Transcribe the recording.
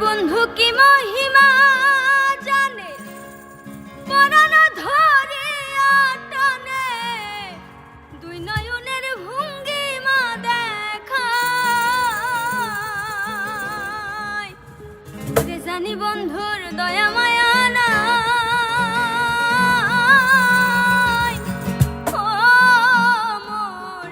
বন্ধু কি মহিমা জানে? পরাণ ধরিয়া টানে। দুই নয়নের ভঙ্গিমা দেখায়। ওরে জানি বন্ধুর দয়া মায়া না ও মোর